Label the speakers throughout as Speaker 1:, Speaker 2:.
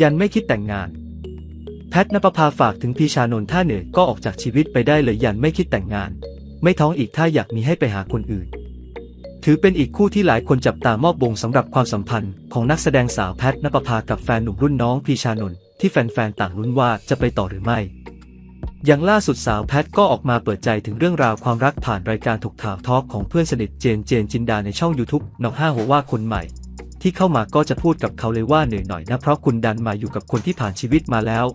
Speaker 1: ยันไม่คิดแต่งงาน แพทนปภาฝากถึงพีชานนท์ถ้าเหนื่อยก็ออกจากชีวิตไปได้เลยยันไม่คิดแต่งงาน ไม่ท้องอีกถ้าอยากมีให้ไปหาคนอื่น ถือเป็นอีกคู่ที่หลายคนจับตามอบวงสำหรับความสัมพันธ์ของนักแสดงสาวแพทนปภากับแฟนหนุ่มรุ่นน้องพีชานนท์ที่แฟนๆต่างลุ้นว่าจะไปต่อหรือไม่ อย่างล่าสุดสาวแพทก็ออกมาเปิดใจถึงเรื่องราวความรักผ่านรายการถกข่าวทอล์กของเพื่อนสนิทเจนเจนจินดาในช่อง YouTube นองห้าหัวว่าคนใหม่ ที่เข้ามาก็จะพูดกับเขาเลยว่าเหนื่อยหน่อยนะเพราะคุณดันมาอยู่กับคนที่ผ่านชีวิตมาแล้ว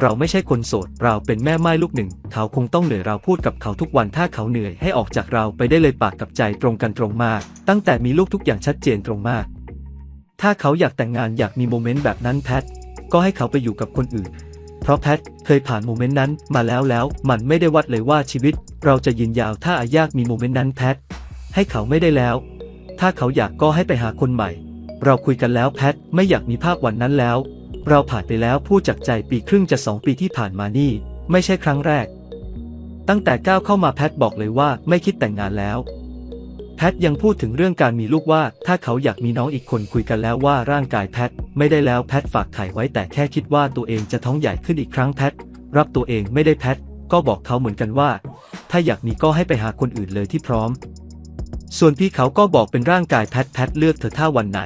Speaker 1: เราไม่ใช่คนโสด เราเป็นแม่ไม้ลูกหนึ่ง เขาคงต้องเหนื่อยเราพูดกับเขาทุกวันถ้าเขาเหนื่อยให้ออกจากเราไปได้เลยปากกับใจตรงกันตรงมาก ตั้งแต่มีลูกทุกอย่างชัดเจนตรงมาก ถ้าเขาอยากแต่งงานอยากมีโมเมนต์แบบนั้นแพทก็ให้เขาไปอยู่กับคนอื่น เพราะแพทเคยผ่านโมเมนต์นั้นมาแล้วแล้วมันไม่ได้วัดเลยว่าชีวิต เราจะยืนยาวถ้าอายากมีโมเมนต์นั้นแพทให้เขาไม่ได้แล้ว ถ้าเขาอยากก็ให้ไปหาคนใหม่ เราคุยกันแล้วแพท ไม่อยากมีภาพวันนั้นแล้ว เราผ่านไปแล้วพูดจากใจปีครึ่งจะสองปีที่ผ่านมานี่ ไม่ใช่ครั้งแรก ตั้งแต่ก้าวเข้ามาแพทบอกเลยว่าไม่คิดแต่งงานแล้ว แพทยังพูดถึงเรื่องการมีลูกว่า ถ้าเขาอยากมีน้องอีกคนคุยกันแล้วว่าร่างกายแพทไม่ได้แล้วแพทฝากไข่ไว้แต่แค่คิดว่าตัวเองจะท้องใหญ่ขึ้นอีกครั้งแพทรับตัวเองไม่ได้แพทก็บอกเขาเหมือนกันว่า ถ้าอยากมีก็ให้ไปหาคนอื่นเลยที่พร้อม ส่วนพี่เขาก็บอกเป็นร่างกายแพทแพทเลือกเธอถ้าวันไหน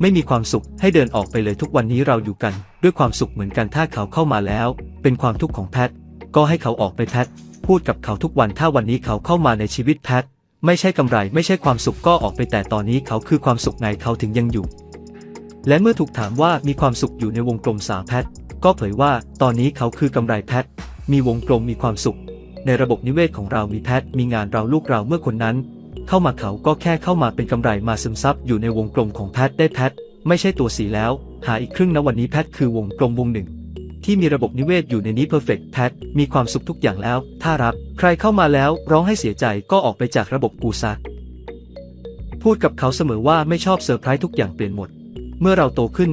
Speaker 1: ไม่มีความสุขให้เดินออกไปเลยทุกวันนี้เราอยู่กัน ด้วยความสุขเหมือนกันถ้าเขาเข้ามาแล้ว เป็นความทุกข์ของแพท ก็ให้เขาออกไปแพท พูดกับเขาทุกวันถ้าวันนี้เขาเข้ามาในชีวิตแพท ไม่ใช่กำไรไม่ใช่ความสุขก็ออกไปแต่ตอนนี้เขาคือความสุขไงเขาถึงยังอยู่ และเมื่อถูกถามว่ามีความสุขอยู่ในวงกลมสาวแพท ก็เผยว่าตอนนี้เขาคือกำไรแพท มีวงกลมมีความสุข ในระบบนิเวศของเรามีแพท มีงานเราลูกเราเมื่อคนนั้น เข้ามาเขาก็แค่เข้ามาเป็นกำไรมาซึมซับอยู่ในวงกลมของแพทได้แพทไม่ใช่ตัวสีแล้ว หาอีกครึ่งนะวันนี้แพทคือวงกลมวงหนึ่ง ที่มีระบบนิเวศอยู่ในนี้เพอร์เฟกแพทมีความสุขทุกอย่างแล้ว ถ้ารับ ใครเข้ามาแล้วร้องให้เสียใจก็ออกไปจากระบบกูซะพูดกับเขาเสมอว่าไม่ชอบเซอร์ไพรส์ทุกอย่างเปลี่ยนหมด เมื่อเราโตขึ้น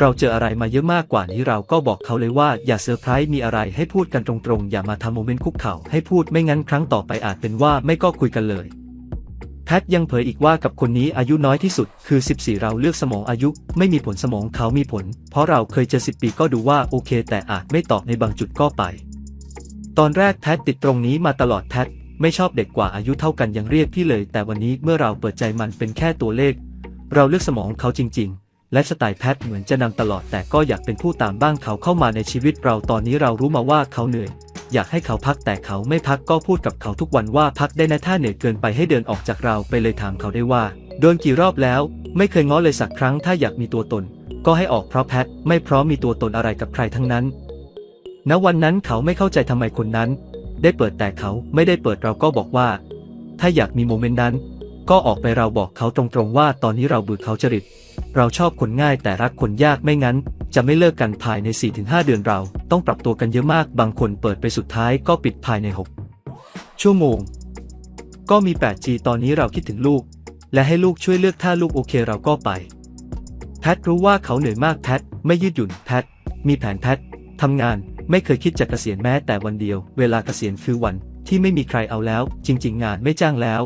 Speaker 1: เราเจออะไรมาเยอะมากกว่านี้เราก็บอกเขาเลยว่าอย่าเซอร์ไพรส์มีอะไรให้พูดกันตรงๆ อย่ามาทำโมเมนต์คุกเข่าให้พูดไม่งั้นครั้งต่อไปอาจเป็นว่าไม่ก็คุยกันเลย แพทยังเผยอีกว่ากับคนนี้อายุน้อยที่สุด คือ 14 เราเลือกสมองอายุ ไม่มีผลสมองเขามีผล เพราะเราเคยเจอ 10 ปีก็ดูว่าโอเค แต่อาจไม่ตอบในบางจุดก็ไป ตอนแรกแพทติดตรงนี้มาตลอดแพทไม่ชอบเด็กกว่าอายุเท่ากันยังเรียกพี่เลย แต่วันนี้เมื่อเราเปิดใจมันเป็นแค่ตัวเลข เราเลือกสมองเขาจริง ๆ และสไตล์แพทเหมือนจะนำตลอดแต่ก็อยากเป็นผู้ตามบ้างเขาเข้ามาในชีวิตเราตอนนี้เรารู้มาว่าเขาเหนื่อย อยากให้เขาพักแต่เขาไม่พักก็พูดกับเขาทุกวันว่าพักได้นะถ้าเหนื่อยเกินไปให้เดินออกจากเราไปเลยถามเขาได้ว่า โดนกี่รอบแล้ว ไม่เคยง้อเลยสักครั้งถ้าอยากมีตัวตน ก็ให้ออกเพราะแพทไม่พร้อมมีตัวตนอะไรกับใครทั้งนั้น ณวันนั้นเขาไม่เข้าใจทำไมคนนั้น ได้เปิดแต่เขาไม่ได้เปิดเราก็บอกว่า ถ้าอยากมีโมเมนต์นั้น ก็ออกไปเราบอกเขาตรงๆว่าตอนนี้เราเบื่อเขาจริต เราชอบคนง่ายแต่รักคนยากไม่งั้น จะไม่เลิกกันภายใน 4-5 เดือนเรา ต้องปรับตัวกันเยอะมากบางคนเปิดไปสุดท้ายก็ปิดภายใน 6 ชั่วโมง ก็มี 8G ตอนนี้เราคิดถึงลูก และให้ลูกช่วยเลือกถ้าลูกโอเคเราก็ไป แพทรู้ว่าเขาเหนื่อยมากแพทไม่ยืดหยุ่นแพทมีแผนแพททำงานไม่เคยคิดจะเกษียณแม้แต่วันเดียว เวลาเกษียณคือวันที่ไม่มีใครเอาแล้ว จริง ๆ งานไม่จ้างแล้ว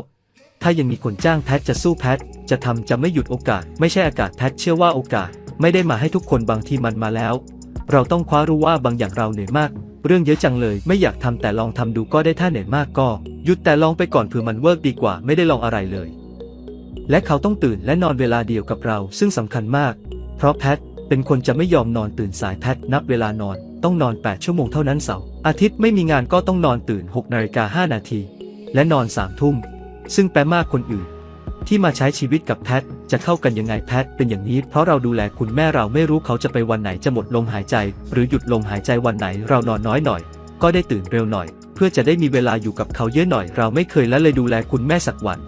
Speaker 1: ถ้ายังมีคนจ้างแพทจะสู้แพทจะทำจะไม่หยุดโอกาส ไม่ใช่อากาศแพทเชื่อว่าโอกาส ไม่ได้มาให้ทุกคนบางทีมันมาแล้ว เราต้องคว้ารู้ว่าบางอย่างเราเหนื่อยมาก เรื่องเยอะจังเลยไม่อยากทำแต่ลองทำดูก็ได้ถ้าเหนื่อยมากก็ หยุดแต่ลองไปก่อนเผื่อมันเวิร์กดีกว่าไม่ได้ลองอะไรเลย และเขาต้องตื่นและนอนเวลาเดียวกับเรา ซึ่งสำคัญมาก เพราะแพทเป็นคนจะไม่ยอมนอนตื่นสายแพทนับเวลานอน ต้องนอน 8 ชั่วโมงเท่านั้นเสาร์อาทิตย์ไม่มีงานก็ต้องนอนตื่น6นาฬิกา5นาทีและนอน3ทุ่ม ซึ่งแปลมากคนอื่น ที่มาใช้ชีวิตกับแพท จะเข้ากันยังไงแพท เป็นอย่างนี้ เพราะเราดูแลคุณแม่เราไม่รู้เขาจะไปวันไหนจะหมดลมหายใจ หรือหยุดลมหายใจวันไหนเรานอนน้อยหน่อย ก็ได้ตื่นเร็วหน่อย เพื่อจะได้มีเวลาอยู่กับเขาเยอะหน่อย เราไม่เคยละเลยดูแลคุณแม่สักวัน